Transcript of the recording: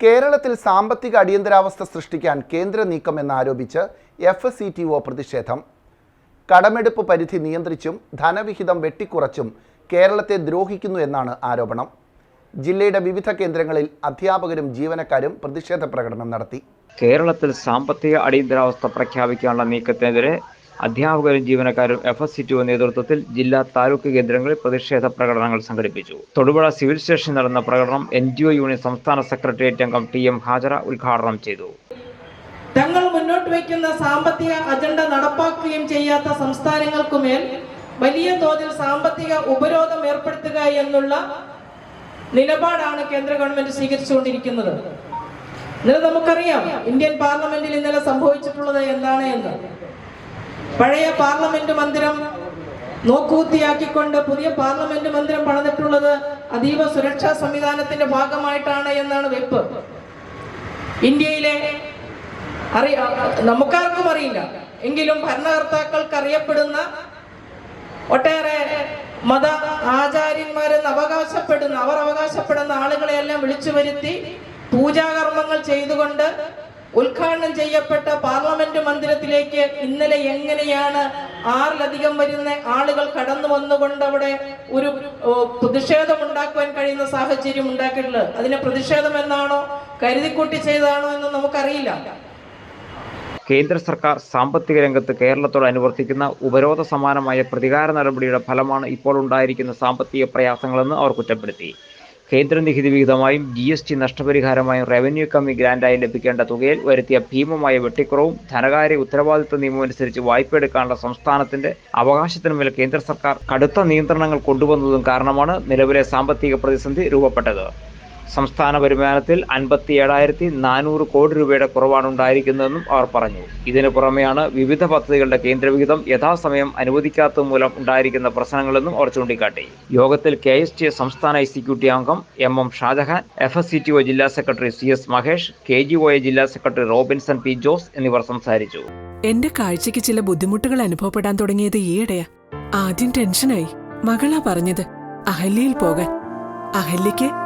കേരളത്തിൽ സാമ്പത്തിക അടിയന്തരാവസ്ഥ സൃഷ്ടിക്കാൻ കേന്ദ്ര നീക്കം എന്നാരോപിച്ച് എഫ് സി ടി ഒ പ്രതിഷേധം. കടമെടുപ്പ് പരിധി നിയന്ത്രിച്ചും ധനവിഹിതം വെട്ടിക്കുറച്ചും കേരളത്തെ ദ്രോഹിക്കുന്നു എന്നാണ് ആരോപണം. ജില്ലയുടെ വിവിധ കേന്ദ്രങ്ങളിൽ അധ്യാപകരും ജീവനക്കാരും പ്രതിഷേധ പ്രകടനം നടത്തി. കേരളത്തിൽ സാമ്പത്തിക അടിയന്തരാവസ്ഥ പ്രഖ്യാപിക്കാനുള്ള നീക്കത്തിനെതിരെ അധ്യാപകരും ജീവനക്കാരും എഫ് എസ് സി ടു നേതൃത്വത്തിൽ ജില്ലാ താലൂക്ക് കേന്ദ്രങ്ങളിൽ പ്രതിഷേധ പ്രകടനങ്ങൾ സംഘടിപ്പിച്ചു. തൊടുപുഴ സിവിൽ സ്റ്റേഷനിൽ നടന്ന പ്രകടനം എൻ ജി ഒ യൂണിയൻ സംസ്ഥാന സെക്രട്ടേറിയറ്റ് അംഗം ടി എം ഹാജറ ഉദ്ഘാടനം ചെയ്തു. തങ്ങൾ മുന്നോട്ട് വയ്ക്കുന്ന സാമ്പത്തിക അജണ്ട നടപ്പാക്കുകയും ചെയ്യാത്ത സംസ്ഥാനങ്ങൾക്കുമേൽ വലിയ തോതിൽ സാമ്പത്തിക ഉപരോധം ഏർപ്പെടുത്തുക എന്നുള്ള നിലപാടാണ് കേന്ദ്ര ഗവൺമെന്റ് സ്വീകരിച്ചുകൊണ്ടിരിക്കുന്നത്. ഇന്നലെ നമുക്കറിയാം ഇന്ത്യൻ പാർലമെന്റിൽ ഇന്നലെ സംഭവിച്ചിട്ടുള്ളത് എന്താണ് എന്ന്. പഴയ പാർലമെന്റ് മന്ദിരം നോക്കൂത്തിയാക്കിക്കൊണ്ട് പുതിയ പാർലമെന്റ് മന്ദിരം പണിതിട്ടുള്ളത് അതീവ സുരക്ഷാ സംവിധാനത്തിന്റെ ഭാഗമായിട്ടാണ് എന്നാണ് വെപ്പ്. ഇന്ത്യയിലെ അറിയ നമുക്കാർക്കും അറിയില്ല. എങ്കിലും ഭരണകർത്താക്കൾക്ക് അറിയപ്പെടുന്ന ഒട്ടേറെ മത ആചാര്യന്മാരെന്ന് അവകാശപ്പെടുന്ന അവർ അവകാശപ്പെടുന്ന ആളുകളെയെല്ലാം വിളിച്ചു വരുത്തി പൂജാകർമ്മങ്ങൾ ചെയ്തുകൊണ്ട് ഉദ്ഘാടനം ചെയ്യപ്പെട്ട പാർലമെന്റ് മന്ദിരത്തിലേക്ക് ഇന്നലെ എങ്ങനെയാണ് ആറിലധികം വരുന്ന ആളുകൾ കടന്നു വന്നുകൊണ്ട് അവിടെ ഒരു പ്രതിഷേധം ഉണ്ടാക്കുവാൻ കഴിയുന്ന സാഹചര്യം ഉണ്ടാക്കിയിട്ടുള്ളത്? അതിന് പ്രതിഷേധം എന്നാണോ കരുതിക്കൂട്ടി ചെയ്തതാണോ എന്ന് നമുക്കറിയില്ല. കേന്ദ്ര സർക്കാർ സാമ്പത്തിക രംഗത്ത് കേരളത്തോട് അനുവർത്തിക്കുന്ന ഉപരോധ സമാനമായ പ്രതികാര നടപടിയുടെ ഫലമാണ് ഇപ്പോൾ ഉണ്ടായിരിക്കുന്ന സാമ്പത്തിക പ്രയാസങ്ങളെന്ന് അവർ കുറ്റപ്പെടുത്തി. കേന്ദ്ര നികുതി വിഹിതമായും ജി എസ് ടി നഷ്ടപരിഹാരമായും റവന്യൂ കമ്മി ഗ്രാന്റായി ലഭിക്കേണ്ട തുകയിൽ വരുത്തിയ ഭീമമായ വെട്ടിക്കുറവും ധനകാര്യ ഉത്തരവാദിത്വ നിയമമനുസരിച്ച് വായ്പ എടുക്കാനുള്ള സംസ്ഥാനത്തിന്റെ അവകാശത്തിനുമേൽ കേന്ദ്ര സർക്കാർ കടുത്ത നിയന്ത്രണങ്ങൾ കൊണ്ടുവന്നതും കാരണമാണ് നിലവിലെ സാമ്പത്തിക പ്രതിസന്ധി രൂപപ്പെട്ടത്. സംസ്ഥാന വരുമാനത്തിൽ അൻപത്തി ഏഴായിരത്തി നാനൂറ് കോടി രൂപയുടെ കുറവാണ് ഉണ്ടായിരിക്കുന്നതെന്നും അവർ പറഞ്ഞു. ഇതിനു പുറമെയാണ് വിവിധ പദ്ധതികളുടെ കേന്ദ്രവിഹിതം യഥാസമയം അനുവദിക്കാത്ത മൂലം ഉണ്ടായിരിക്കുന്ന പ്രശ്നങ്ങളെന്നും അവർ ചൂണ്ടിക്കാട്ടി. യോഗത്തിൽ കെ എസ് ടി സംസ്ഥാന എക്സിക്യൂട്ടീവ് അംഗം M M Shajahan F S C T O ജില്ലാ secretary C S Mahesh K G O A ജില്ലാ സെക്രട്ടറി റോബിൻസൺ പി ജോസ് എന്നിവർ സംസാരിച്ചു. എന്റെ കാഴ്ചയ്ക്ക് ചില ബുദ്ധിമുട്ടുകൾ അനുഭവപ്പെടാൻ തുടങ്ങിയത് ഈയിടെയാ. ആദ്യം ടെൻഷനായി. മകളാ പറഞ്ഞത് അഹല്യയിൽ പോകാൻ. അഹല്യയ്ക്ക്